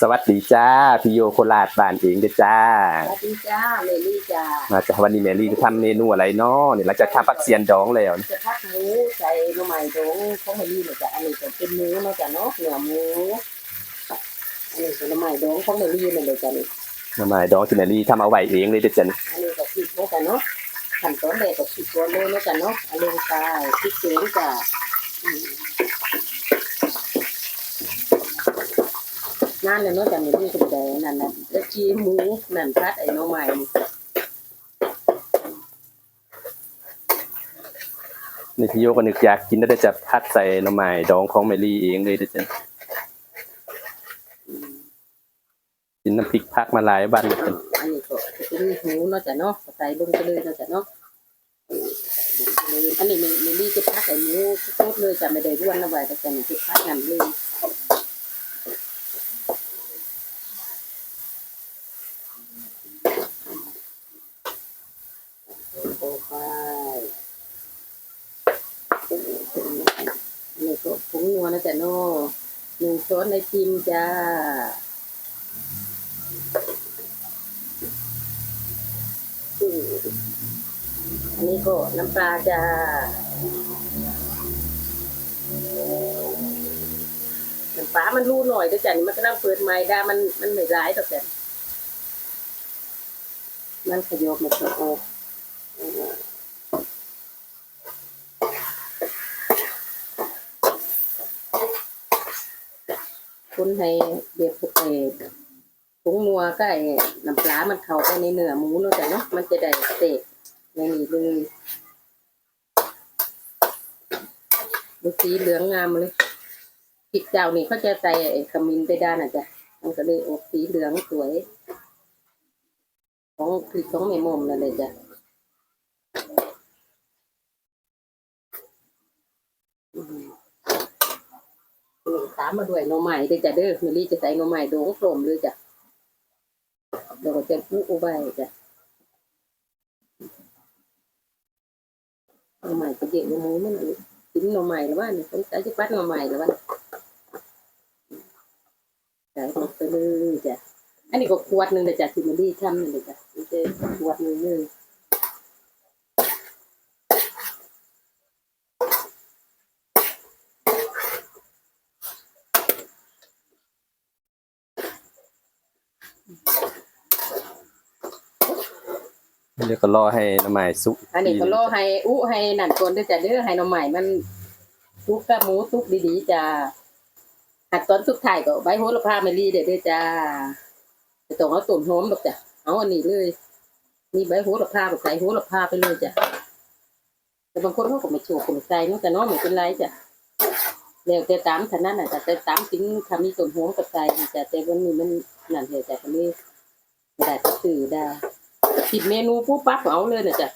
สวัสดีจ้าพี่โยโคราชบ้านเองเด้อจ้า สวัสดีจ้าเมลี่จ้ามาจากวันนี้แมรี่จะทำเมนูอะไรเนาะเนี่ยหลังจากทำผักเสียนดองแล้วจะพัดหมูใส่หน่อไม้ดองของเมลี่เนี่ยจ้ะอันนี้จะเป็นหมูเนาะจ้ะเนาะเนื้อหมูอันนี้เป็นหน่อไม้ดองของเมลี่เนี่ยเลยจ้ะนี่ทำไมดองที่แมรี่ทำเอาไว้เองเลยเด้อจ้ะอันนี้ก็พริกเนาะจ้ะเนาะขั้นตอนแรกก็พริกตัวเลยเนาะจ้ะเนาะอันนี้ใส่พริกเสียงจ้ะอืม นั่นเลยเนาะจ้ะเมลี่ก็ได้นั่นน่ะแล้วจีหมูนั่นพัดไอ้น่อไม้นี่นี่พี่โยก็นึกอยากกินแล้วได้จะพัดใส่หน่อไม้ดองของแมรี่เองเลยเด้จ้ะกินน้ำพริกพักมาหลายบ้านเลยจ้ะอันนี้ก็เป็นหมูเนาะจ้ะเนาะใส่ลงไปเลยเนาะจ้ะเนาะอันนี้เมลี่จะพักไอ้หมูสดเลยจ้ะไม่ได้ร่วนนะไว้แต่จะมีจะพักกันเลยโอ้ไปนี่ก็ผง นัวนะจ๊ะเนาะหนึ่งช้อนในจิมจ้า อันนี้ก็น้ำปลาจ้า น้ำปลามันรูหน่อยเด้วยจ้ะนี่มันก็ต้องเปิดไม้ได้มันมันไม่ร้ายดอกจ้ะมันขยบมันก็ออ คนให้เด็กพวกเอกผงนัวก็ไอ้น้ำปลามันเข้าไปในเนื้อหมูเนาะจ้ะเนาะมันจะได้เตะในนี้เลยดูสีเหลืองงามเลยพริกเจ้านี่เขาจะใส่ไอ้ขมิ้นไปด้านน่ะจ้ะมันก็เลยออกสีเหลืองสวย ของพริกของแม่มอมนั่นเลยจ้ะอืมนี่ตามมาด้วยหน่อไม้เด้วยจ้ะเด้อเมลี่จะใส่หน่อไม้โดงโปร่มเลยจ้ะเดี๋ยวก็จะปุ๊เอาไว้จ้ะหน่อไม้ก็เยอะหน่อไม้มันกินหน่อไม้หรือว่าเนี่ยใช้จะปัดหน่อไม้หรือว่าใส่ลงไปเลยจ้ะอันนี้ก็ขวดหนึ่งเลยจ้ะที่มันดีทำนี่เลยจ้ะมันจะขวดหนึ่งเลย เดี๋ยวก็รอให้หน่อไม้สุกอันนี้ก็รอให้อู้ให้นั่นก่อนด้วยจ้ะเด้อให้หน่อไม้มันทุกกับหมูทุกดีๆจ้ะหัดตอนสุดท้ายก็ใบโหระพาเมลี่เด้อเด้อจ้าจะต้องเอาต้นหอมดอกจ้ะเอาอันนี้เลยมีใบโหระพาก็ใส่โหระพาไปเลยจ้ะแต่บางคนเขาก็ไม่โชว์ผมใส่เนาะแต่เน้องไม่เป็นไรจ้ะแล้วแต่ตามถนัดน่ะจ้ะแต่ตามจริงทำมีต้นหอมก็ใส่จ้ะแต่วันนี้มันนั่นเลยจ้ะก็เลยไม่ได้ก็ซื้อได้ ผิดเมนูปุ๊บปั๊บก็เอาเลยนะจ้ะ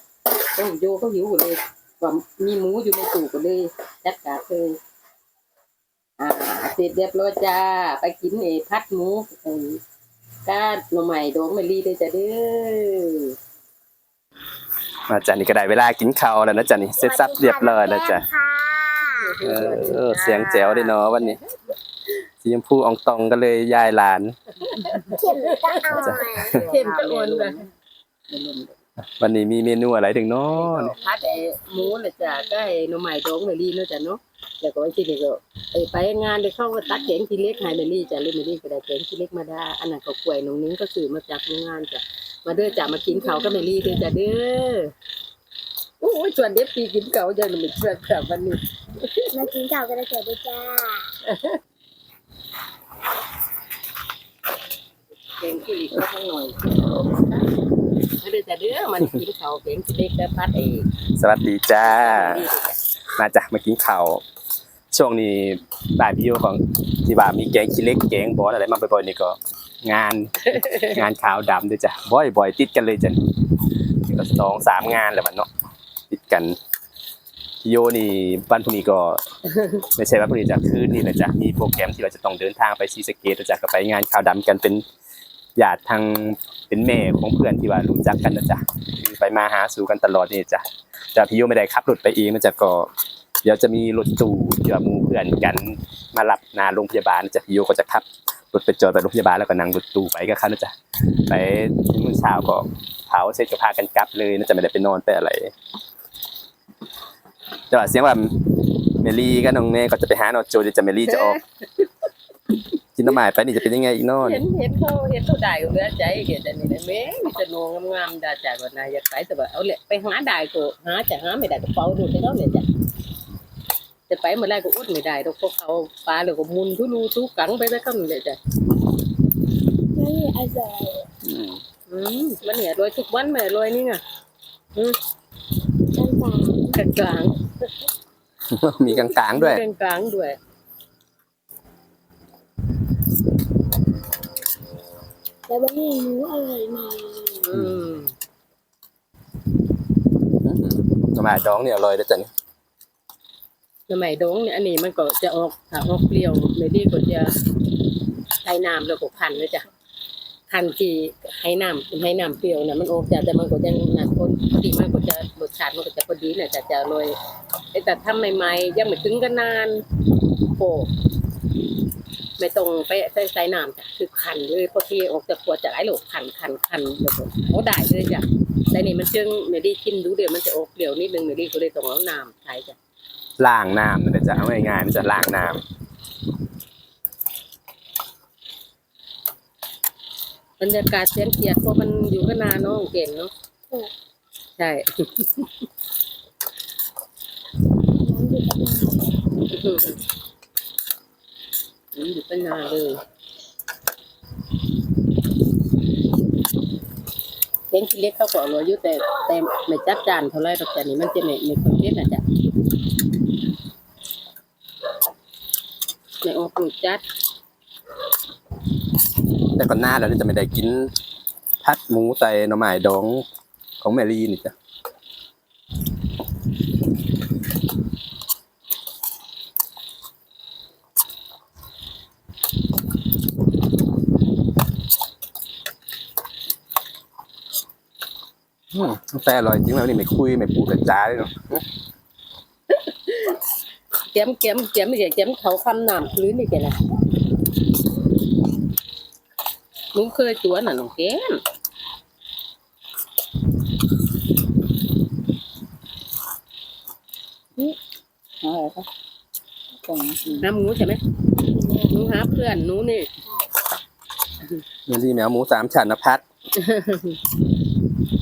ต้องโยเขาหิวหมดเลยว่ามีหมูอยู่ในตู้ก็เลยจัดการเลยอ่าเสร็จเรียบร้อยจ้า ไปกินเอพัดหมูเออก้าหน่อไม้ดองเมลี่เลยจ้ะเด้อมาจ้ะนี่ก็ได้เวลากินข้าวแล้วนะจ้ะนี่เสร็จสับเรียบร้อยแล้วจ้ะค่ะเออเออเสียงแจ๋วเลยเนาะวันนี้สีชมพูอองตองก็เลยยายหลาน เข็มตะอ่อยเข็มจะโอนเลย วันนี้มีเมนูอะไรถึงเนาะพัดไอ้หมูนะจ้ะก็ไอ้หน่อไม้ดองเมลี่เนาะจ้ะเนาะแล้วก็ไอ้ที่นี่ก็ไอ้ไปงานเดี๋ยวเข้าก็ตักแกงทีเล็กให้เมลี่จ้ะเลยเมลี่ก็ได้แกงทีเล็กมาได้อันนั้นก็กล้วยน้องนิ้งก็ซื้อมาจากโรงงานจ้ะมาเด้อจ้ะมากินข้าวกับเมลี่เด้อจ้ะเด้อโอ้ยชวนเด็กปีกินข้าวยังไม่ชวนค่ะวันนี้มากินข้าวกันเลยเถอะด้วยจ้าแกงขี้เหล็กก็ทั้งหน่อย มาเด้อจ้ะเด้อมันกินข้าวแกงขี้เล็กแต่พัดไอ้สวัสดีจ้า มาจ้ะมากินข้าวช่วงนี้บ่ายพี่โยของที่ว่ามีแกงขี้เล็กแกงบอสอะไรมาบ่อยๆนี่ก็ งานงานขาวดำด้วยจ้ะบ่อยๆติดกันเลยจ้ะนี่ก็สองสามงานแล้วมันเนาะติดกันพี่โยนี่วันพรุ่งนี้ก็ ไม่ใช่วันพรุ่งนี้จ้ะคืนนี่แหละจ้ะมีโปรแกรมที่เราจะต้องเดินทางไปซีสเกตจ้ะก็ไปงานขาวดำกันเป็นญาติทาง เป็นแม่ของเพื่อนที่ว่ารู้จักกันนะจ๊ะไปมาหาสู่กันตลอดนี่จ้ะแต่พี่โยไม่ได้ขับรถไปเองมันจะก็เดี๋ยวจะมีรถตู้เดี๋ยวมูเพื่อนกันมารับหนาโรงพยาบาลจะพี่โยก็จะขับรถไปจอดไปโรงพยาบาลแล้วก็นั่งรถตู้ไปก็เขานะจ๊ะไปถึงมื้อเช้าก็เผาเสร็จก็พากันกลับเลยน่าจะไม่ได้ไปนอนไปอะไรแต่ว่าเสียงว่าเมลี่กับน้องเน่ก็จะไปหาน้องโจจะเมลี่จะออก กินน้ำหมายไปนี่จะเป็นยังไงอีกเนอนเห็นเห็นเขาเห็นเขาได้ก็เหลือใจเห็นแต่นี่นะแม่มีแต่โนงามๆดาจากว่านายอยากไปแต่ว่าเอาแหละไปหาได้ก็หาจะหาไม่ได้ก็เฝ้าดูได้แล้วเลยจ้ะจะไปเมื่อไรก็อุดไม่ได้ดอกพวกเขาปลาเลยก็มุนทุลูทุกังไปแล้วก็เลยจ้ะไม่มีอะไรอืมอืมมันเนี่ยรวยทุกวันแม่รวยนี่ไงอืมต่างกลางๆมีกลางๆด้วยกลางกลางๆด้วย แต่วันนี้หนูอร่อยมากอืมน้ำหมาดองเนี่ยอร่อยเลยจ้ะนี่สมัยดงเนี่ยอันนี้มันก็จะออกถ้าออกเปรี้ยวเมดี้ก็จะใช้น้ำแล้วก็คันเลยจ้ะคันที่ให้น้ำให้น้ำเปรี้ยวเนี่ยมันออกจากแต่มันก็ยังหนักคนพอดีมันก็จะรสชาติมันก็จะพอดีเนี่ยจะจะอร่อยแต่ทำใหม่ๆยังไม่ถึงกันนานโอ้ ไม่ต้องไปใส่ใส่น้ำจ้ะคือคันเลยพอที่ออกจากขวดจากไอ้หลกคันคันคันแล้วก็โอ้ได้เลยจ้ะแต่นี่มันจึงเมดี้กินดูเดี๋ยวมันจะออกเปรี้ยวนิดนึงเมดี้ก็เลยต้องเอาน้ำใช้จ้ะล้างน้ำมันจะเอาง่ายๆมันจะล้างน้ำบรรยากาศเสียงเกียดเพราะมันอยู่กันนานเนาะเก่งเนาะใช่น้ำ อยู่กับน้อยู่กันานเลยเสียงที่เล็กเขาก็อร่อยอยู่แต่แต่ไม่จัดจานเท่าไรดอกแต่นี่มันจะไม่ไม่ค่อยเผ็ดนะจ๊ะไม่ออกรสจัด แต่ก่อนหน้าเราจะไม่ได้กินพัดหมูใส่หน่อไม้ดองของแมรี่นี่จ้ะ แต่อร่อยจริงแล้วนี่ไม่คุยไม่พูดแต่จ้าเลยเนาะเก็มเก็มเก็มนี่เก็มเขาคำน้ำพื้นนี่แกนะลุงเคยตัวน่ะน้องแก้มอะไรคะน้ำหมูใช่ไหมหนูหาเพื่อนหนูนี่แมรี่แมวหมูสามชั้นนะพัด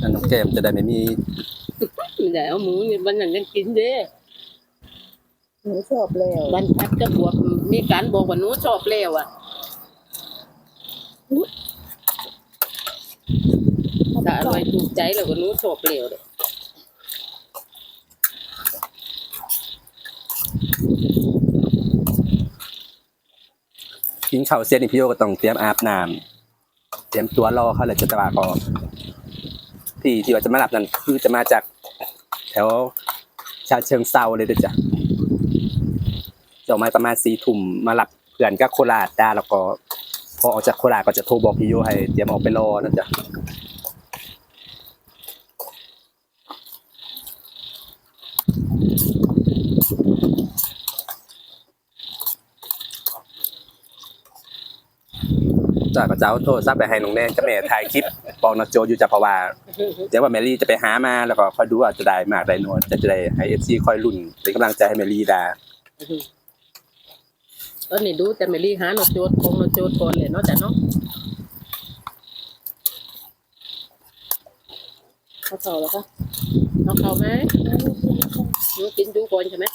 อันน้องแก้มจะได้ไม่มีไม่ได้เอาหมูนี่วันนั้นยังกินเด้หนูชอบแล้ววันพัดก็บวกมีการบอกว่าหนูชอบแล้วอะถ้าอร่อยถูกใจแล้วก็หนูชอบแล้วเลยกินข้าวเสร็จนี่พี่โยก็ต้องเตรียมอาบน้ำเตรียมตัวรอเขาเลยจะตะวาก็ ที่ที่ว่าจะมาหลับนั่นคือจะมาจากแถวชาเชิงเซาเลยเด้อจ้ะจะออกมาประมาณสี่ทุ่มมาหลับเพื่อนก็โคราชได้แล้วก็ พอออกจากโคราชก็จะโทรบอกพี่โยให้เตรียมออกไปรอนะจ๊ะ จ้าก็จะเอาโทรศัพท์ไปให้น้องแนนกับแม่ถ่ายคลิปบอกนาโจอยู่จ้ะเพราะว่าเดี๋ยวว่าแมรี่จะไปหามาแล้วก็คอยดูว่าจะได้มากได้น้อยจะจะได้ให้เอฟซีคอยรุ่นเป็นกำลังใจให้แมรี่ด้ตอนนี้ดูแต่ไม่รีหาโนโจทย์คงโนโจทย์ก่อนเลยเนาะจ้ะเนาะเขาเข่าแล้วก็เอาเข่าไหมหนูกินดูก่อนใช่ไหม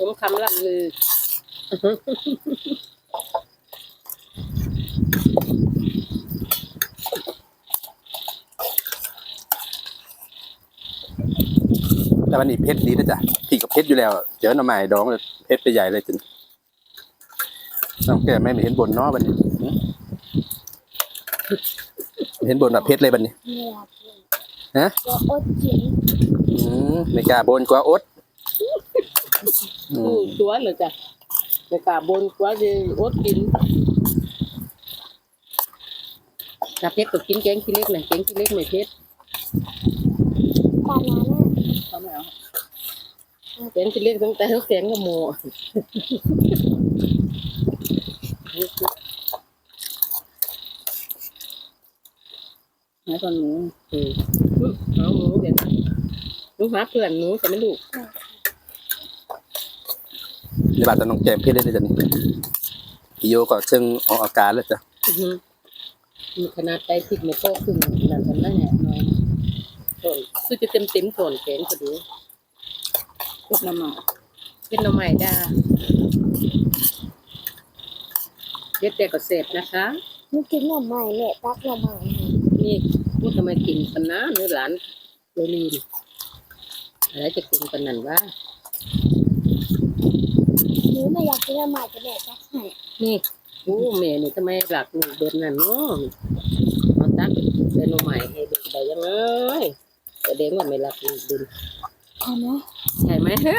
เลยผมคำล่ำลือ แต่วันนี้เพชรดีนะจ๊ะพี่กับเพชรอยู่แล้ว เจอหน่อไม้ดองเลยเพชรไปใหญ่เลยจนน้องแกไม่เห็นบนเนาะวันนี้หึไม่เห็นบนแบบเพชรเลยวันนี้ไม่อยากกินฮะก็อดกินอืมไม่กล้าบนกว่าอด อือู้มตัวเลยจ้ะในกาบนกว่าจะอดกินถ้าเพชรก็กินแกงขี้เล็กน่ะแกงขี้เล็กไม่เผ็ดปลาน้ำน่ะเขาไม่เอาแกงขี้เล็กตั้งแต่เขาแกงกับหมูให้คนหนูอืมเอาหนูเดี๋ยวนะหนูหาเพื่อนหนูจะไม่ลูก ที่บ้านตอนน้องแกงเพชรได้เลยจ้ะนี่พี่โยก็เชิงออกอาการแล้วจ้ะอื้อหือมีขนาดไปพริกไม่โตขึ้นนั่นกันนั่นแหละน้อยส่วนคือจะเต็มเต็มๆส่วนแกงก็ดูทุกน้ำหมาเป็นหน่อไม้ดาเด็ดแต่ก็เสร็จนะคะหนูกินหน่อไม้แม่ตักหน่อไม้ให้นี่พูดทำไมกินกันนะเนื้อหลานโรลีนอะไรจะกินกันนั่นวะ หนูไม่อยากกินหน่อไม้แต่แม่ตักให้นี่โอ้แม่นี่ทำไมหลักหนูเดินนั่นเนาะมาตักเป็นหน่อไม้ให้เด็กได้ยังไงแต่เด็กว่าไม่หลักหนูดินใช่ไหมใช่ไหมฮะ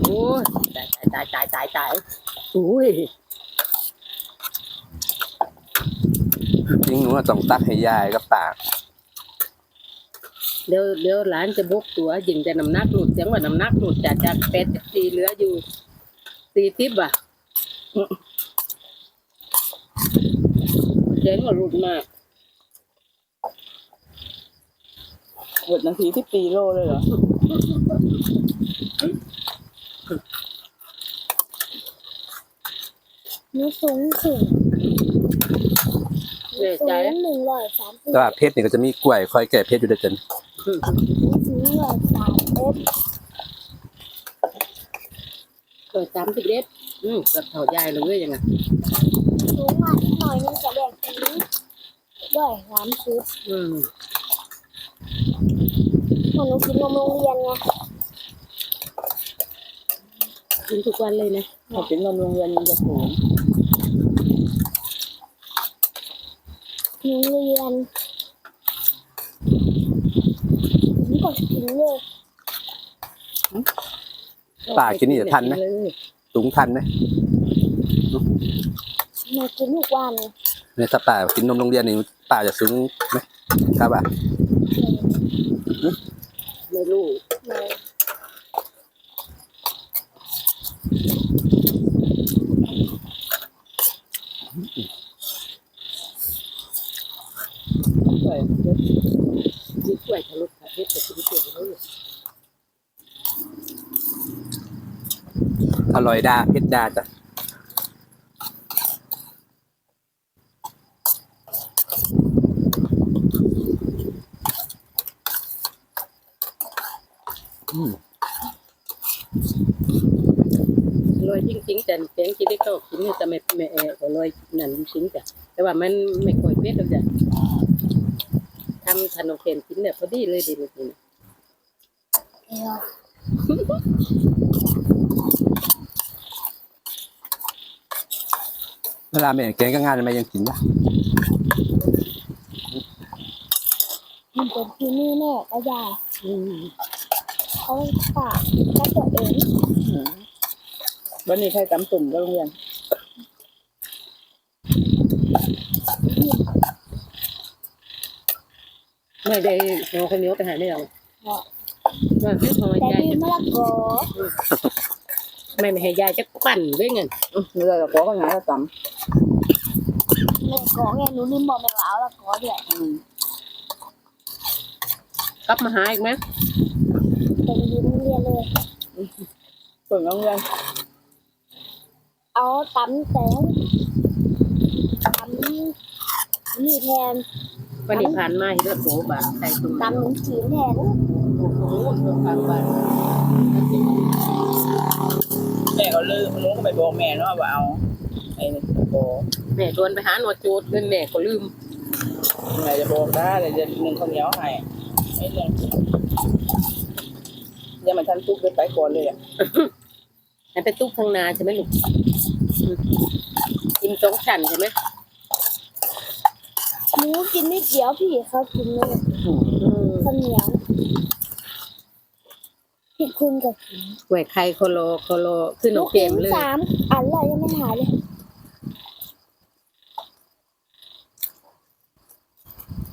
โอ้ยตายตายตายตายตายโอ้ยจริงหนูว่าต้องตักให้ยายกับปากเดี๋ยวเดี๋ยวหลานจะบกตัวยิงแต่น้ำหนักหลุดเสียงว่าน้ำหนักหลุดจากจากแปดสิบสี่เหลืออยู่ สี่สิบอะเสียงว่าหลุดมากหมดนาทีที่ปีโลเลยเหรอหนูสูงถึงเหนื่อยสูใจงหนึ่งร้อยสามสิบแต่ว่าเพชรนี่ก็จะมีกล้วยคอยแก่เพชรอยู่ด้วยจ้ะหนูสูงร้อยสามเอ็ ดเกิดสามสิบเอ็ดอืมกับเท่ายายเลยยังไงสูงมาอีกหน่อยนึงจะแบ่งกินด้วยสามสิบอืมพอหนูกินนมโรงเรียนไงกินทุกวันเลยนะถ้าเป็นนมโรงเรียนมันจะสูงโรงเรียนหนูก็กินเลย ป่ากินนี่จะทันไหมสูงทันไหมหนูกินทุกวันในถ้าป่ากินนมโรงเรียนนี่ป่าจะสูงไหมครับอะไม่รู้เลยใช่มีกล้วยทะลุประเทศแต่กินเก่งเล อร่อยดาเพชรดาจ้ะอืมอร่อยจริงๆแต่แกงกินได้ก็กินเนี่แต่ไม่ไม่เออร่อยนั่นจริงๆจ้ะแต่ว่ามันไม่ค่อยเผ็ดหรอกจ้ะทำขนมเค็มกินเนี่ยพอดีเลยดีเลยเดี๋ยว เวลาแม่แกงก็งานทำไมยังกินนะมันเป็นที่นี่แม่ก็ยายอืมเขาฝากกับตัวเองอืมวันนี้ใครตำตุ่มก็โรงเรียนไม่ได้เอาคนเหนี้ยวไปหาได้หรอกเพราะว่าไม่พอแต่ใจดีมะละกอ ไม่ไม่ให้ยายจะปั่นด้วยเงินเรือกับขอก็หาตมะละกอไงหนูลืมบอกแม่ว่าเอาละกอด้วยำอืมกลับมาหาอีกไหมเป็นยืนเรียนเลยส่วนโรงเรียนเอาตำแตงตำนี่แทนวันนี้ผ่านมาเห็นแล้วโผบาใส่ตุ้มตำหนุนจีนแทนโอ้โหทางบ้าน แม่ก็ลืมหนูก็ไปบอกแม่เนาะว่าเอาไอ้นี่บอกแม่ชวนไปหาหนวดจูดเงินแม่ก็ลืมแม่จะบอกได้เลยจะนึ่งข้าวเหนียวให้ไอ้เรื่องยังมันทันตุ๊กไปไปก่อนเลยอะให้ไปตุ๊กทางนาใช่ไหมลูกอืมกินสองชั้นใช่ไหมหนูกินนิดเดียวพี่เขากินเลย อืม ข้าวเหนียว พี่คุณกับกินกล้วยไข่โคโลโคโลขึ้นหหนนูมเกกินมเลยสามอันแล้วยังไม่หายเลย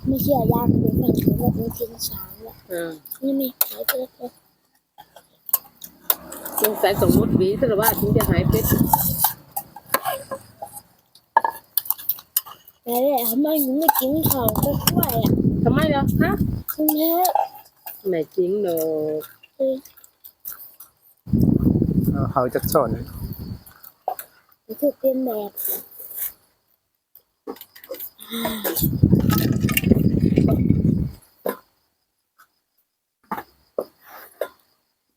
ไม่เชื่อย่างดูฝั่งนู้นแบบมีทิ้งช้างแหละอืมนี่มีหายไปเลยสงสัยสมมุติหวีถ้าว่าถึงจะหายเป็ดแต่แหละทำไมหนูไม่กินข้าวก็กล้วยอะทำไมล่ะฮะ คุณแม่ไม่จริงเนอะเอา เขาจักสอนหนูถูกเป็นแบบ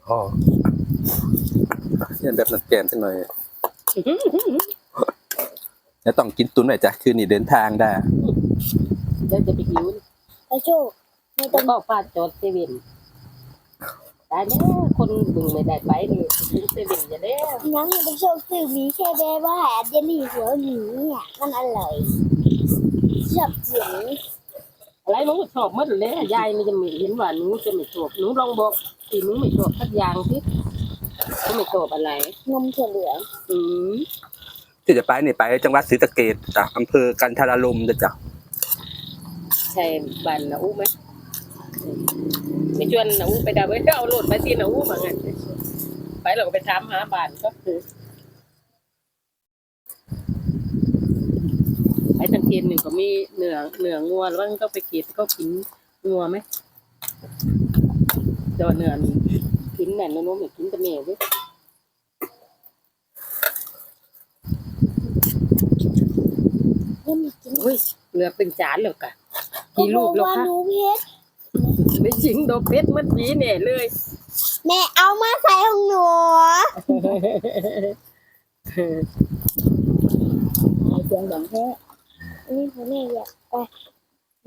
พ่อเรียนแบบนัดแกมสักหน่อยแล้วต้องกินตุ้นหน่อยจ้ะคืนนี้เดินทางได้เดี๋ยวจะไปหิวไอ้โชคไม่ต้ต้อองงบอกป้าจอดเซเว่น ได้แล้วคนบึงไม่ได้ไปนี่ถึงเซเว่นจะแล้วน้ำให้ไอ้โชคซื้อมีแค่แบบว่าเจลลี่หัวหมีเนี่ยมันอร่อยชอบเสียงอะไรหนูชอบหมดเลยยายมันจะไม่เห็นว่าหนูจะไม่ชอบหนูลองบอกสิหนูไม่ชอบสักอย่างสิหนูไม่ชอบอะไรนมถั่วเหลืองอืมที่จะไปนี่ไปจังหวัดศรีสะเกษจ้ะอำเภอกันทรารมจ้ะใช่บ้านนะอู้ไหม ไปชวนนะอู้ไปดาวไปเอาโหลดไปที่นะอู้มางั้นไปเราก็ไปถามหาบ้านก็คือไปทางเทียนหนึ่งก็มีเนื้อเนื้องัวแล้วก็ไปกินก็กินงัวไหมจอเนื้อนี่กินแน่นนะโน้มไม่กินต่เมียด้วยยังไม่กินอุ้ยเหลือเป็นจานแล้วกะกี่ลูกแล้วว่าคะหนูเพชร ไม่จริงโดนเพชรมัดหวีแน่เลย แม่เอามาใส่ของหนูไอ้เสียงดังแท้อันนี้พ่อแม่อยากไป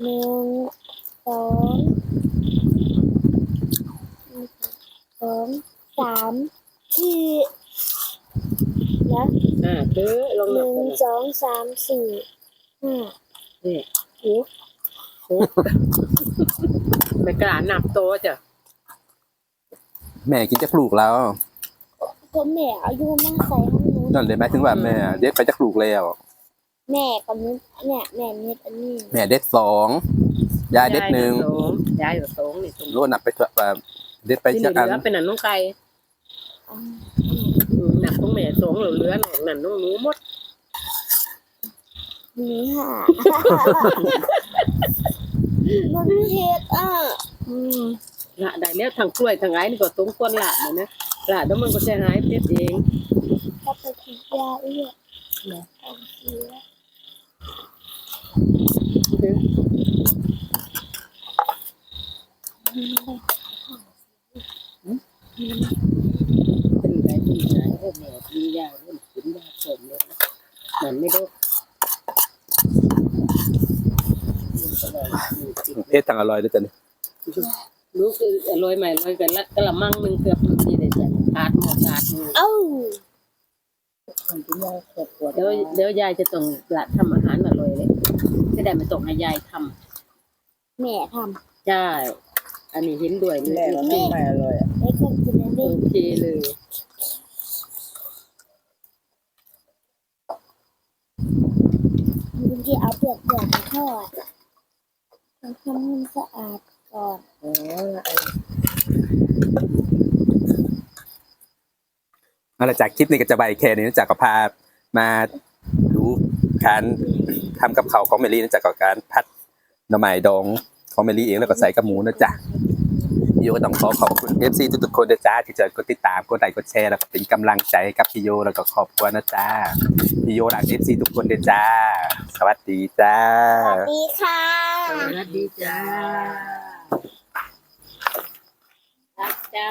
หนึ่งสองสองสามสี่นะอ่าเด้อลองหนับนึ่งกันสองสามสี่ห้านี่โอ้ ไม่กล้านับโตวจ้ะแม่กินจักลูกแล้วก็แม่เอาอยู่มาใส่ของหนูนั่นเลยหมายถึงว่าแม่เด็กไปจักลูกแล้ว แม่กับนิดเนี่ยแม่นิดอันนี้แม่เด็ดสองยายเด็ดหนึ่งยายอยู่สองนี่ตรงรู้นับไปเถอะว่าเด็ดไปที่เหจักอันลือเป็นหนันน้องไก่เอาอืมหนักต้องแม่สองเหลือเหลือหนังหนันน้องหนูหมดนี่ค่ะ มันเผ็ดอะอืมละได้แล้วทางกล้วยทางไอ้นี่ก็ตรงก้นละเนี่ยนะละแล้วมันก็จะหายเพชรเองก็ไปกินยาเอื้อเอาเสียเป็นไรเป็นไรเออแม่มียาเริ่มกินยาเสริมเลยนะมันไม่ได้ เพศทางอร่อยด้วยจ้ะนี่ลูกอร่อยใหม่อร่อยกันละกะละมังหนึ่งเกือบนี่เลยจ้ะขาดหมดขาดหมดเอ้าเดี๋ยวเดี๋ยวยายจะต้องละทำอาหารอร่อยเลยจะได้ไม่ต้องให้ยายทแม่ทำใช่อันนี้เห็นด้วยเลยแม่เราไม่ไม่อร่อยอะำไม่เคยกินอันโอนี้เคเลยบางทีเอาเปลือกเปลือกมาทอด ทำมันสะอาดก่อนอ๋อเอาละจากคลิปนี้ก็จะไปแค่นี้นะจากก็พามาดูการทำกับข้าวของเมลี่นะจากก็การพัดหน่อไม้ดองของเมลี่เองแล้วก็ใส่กับหมูนะจ๊ะ พี่โยก็ต้องขอขอบคุณเอฟซีทุกๆคนนะจ๊ะที่จะกดติดตามกดไลค์กดแชร์แล้วก็เป็นกำลังใจให้กับพี่โยแล้วก็ครอบครัวนะจ๊ะพี่โยรักเอฟซีทุกคนนะจ๊ะสวัสดีจ้า สวัสดีค่ะ สวัสดีจ้ารักจ้า